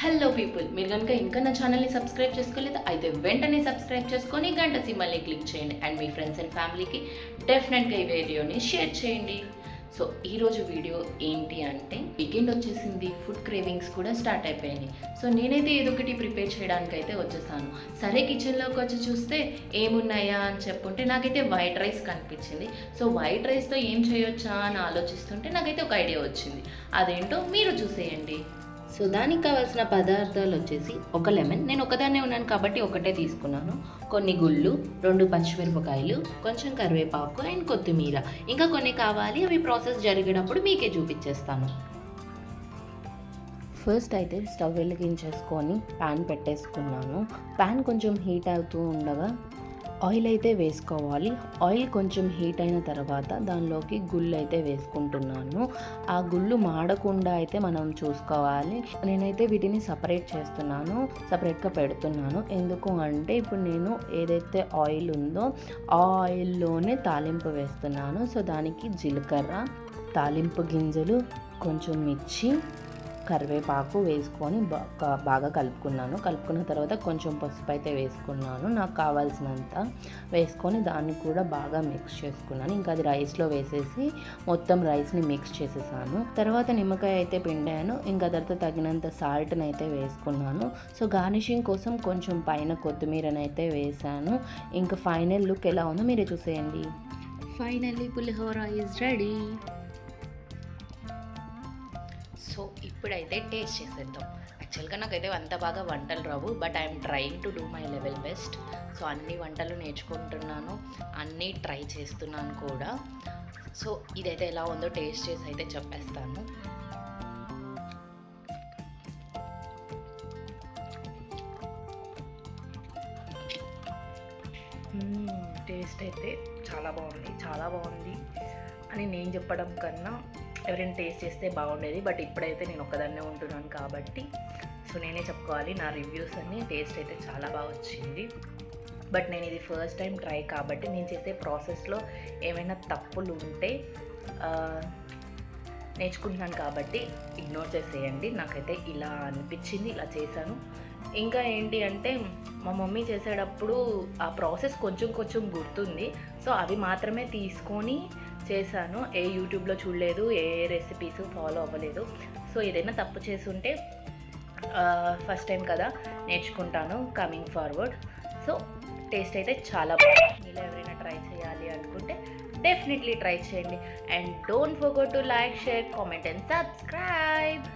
Hello people మీరు కనుక ఇంకా నా ఛానల్ని సబ్స్క్రైబ్ చేసుకోలేదు అయితే వెంటనే సబ్స్క్రైబ్ చేసుకొని గంట సింబల్ని క్లిక్ చేయండి. అండ్ మీ ఫ్రెండ్స్ అండ్ ఫ్యామిలీకి డెఫినెట్గా ఈ వీడియోని షేర్ చేయండి. సో ఈరోజు వీడియో ఏంటి అంటే వీకెండ్ వచ్చేసింది ఫుడ్ క్రేవింగ్స్ కూడా స్టార్ట్ అయిపోయినాయి. సో నేనైతే ఏదో ఒకటి ప్రిపేర్ చేయడానికి అయితే వచ్చేసాను. సరే కిచెన్లోకి వచ్చి చూస్తే ఏమున్నాయా అని చెప్పుంటే నాకైతే వైట్ రైస్ కనిపించింది. సో వైట్ రైస్తో ఏం చేయొచ్చా అని ఆలోచిస్తుంటే నాకైతే ఒక ఐడియా వచ్చింది. అదేంటో మీరు చూసేయండి. సో దానికి కావాల్సిన పదార్థాలు వచ్చేసి ఒక లెమన్. నేను ఒకదాన్నే ఉన్నాను కాబట్టి ఒకటే తీసుకున్నాను. కొన్ని గుళ్ళు రెండు పచ్చిమిరపకాయలు కొంచెం కరివేపాకు అండ్ కొత్తిమీర. ఇంకా కొన్ని కావాలి అవి ప్రాసెస్ జరిగేటప్పుడు మీకే చూపించేస్తాను. ఫస్ట్ అయితే స్టవ్ వెలిగించేసుకొని ప్యాన్ పెట్టేసుకున్నాను. ప్యాన్ కొంచెం హీట్ అవుతూ ఉండగా ఆయిల్ అయితే వేసుకోవాలి. ఆయిల్ కొంచెం హీట్ అయిన తర్వాత దానిలోకి గుళ్ళు అయితే వేసుకుంటున్నాను. ఆ గుళ్ళు మాడకుండా అయితే మనం చూసుకోవాలి. నేనైతే వీటిని సపరేట్ చేస్తున్నాను. సపరేట్గా పెడుతున్నాను. ఎందుకు అంటే ఇప్పుడు నేను ఏదైతే ఆయిల్ ఉందో ఆ ఆయిల్లోనే తాలింపు వేస్తున్నాను. సో దానికి జీలకర్ర తాలింపు గింజలు కొంచెం మిర్చి కరివేపాకు వేసుకొని బాగా బాగా కలుపుకున్నాను. కలుపుకున్న తర్వాత కొంచెం పసుపు అయితే వేసుకున్నాను. నాకు కావాల్సినంత వేసుకొని దాన్ని కూడా బాగా మిక్స్ చేసుకున్నాను. ఇంకా అది రైస్లో వేసేసి మొత్తం రైస్ని మిక్స్ చేసేసాను. తర్వాత నిమ్మకాయ అయితే పిండాను. ఇంకా తర్వాత తగినంత సాల్ట్ని అయితే వేసుకున్నాను. సో గార్నిషింగ్ కోసం కొంచెం పైన కొత్తిమీరని అయితే వేసాను. ఇంకా ఫైనల్ లుక్ ఎలా ఉందో మీరే చూసేయండి. Finally pulihora is ready so ఇప్పుడైతే టేస్ట్ చేసేద్దాం. యాక్చువల్గా నాకైతే అంత బాగా వంటలు రావు but I'm trying to do my level best so అన్ని వంటలు నేర్చుకుంటున్నాను అన్నీ ట్రై చేస్తున్నాను కూడా. సో ఇదైతే ఎలా ఉందో టేస్ట్ చేసి అయితే చెప్పేస్తాను. టేస్ట్ అయితే చాలా బాగుంది చాలా బాగుంది. అని నేను చెప్పడం కన్నా ఎవరైనా టేస్ట్ చేస్తే బాగుండేది బట్ ఇప్పుడైతే నేను ఒక్కదాన్నే ఉంటున్నాను కాబట్టి సో నేనే చెప్పుకోవాలి నా రివ్యూస్ అన్ని టేస్ట్ అయితే చాలా బాగా వచ్చింది. బట్ నేను ఇది ఫస్ట్ టైం ట్రై కాబట్టి నేను చేసే ప్రాసెస్లో ఏమైనా తప్పులు ఉంటే నేర్చుకుంటున్నాను కాబట్టి ఇగ్నోర్ చేసేయండి. నాకైతే ఇలా అనిపించింది ఇలా చేశాను. ఇంకా ఏంటి అంటే మా మమ్మీ చేసేటప్పుడు ఆ ప్రాసెస్ కొంచెం కొంచెం గుర్తుంది. సో అవి మాత్రమే తీసుకొని చేశాను. ఏ యూట్యూబ్లో చూడలేదు ఏ రెసిపీస్ ఫాలో అవ్వలేదు. సో ఏదైనా తప్పు చేసుంటే ఫస్ట్ టైం కదా నేర్చుకుంటాను కమింగ్ ఫార్వర్డ్ సో టేస్ట్ అయితే చాలా బాగుంది. మీలో ఎవరైనా ట్రై చేయాలి అనుకుంటే డెఫినెట్లీ ట్రై చేయండి. And don't forgot to like share comment and subscribe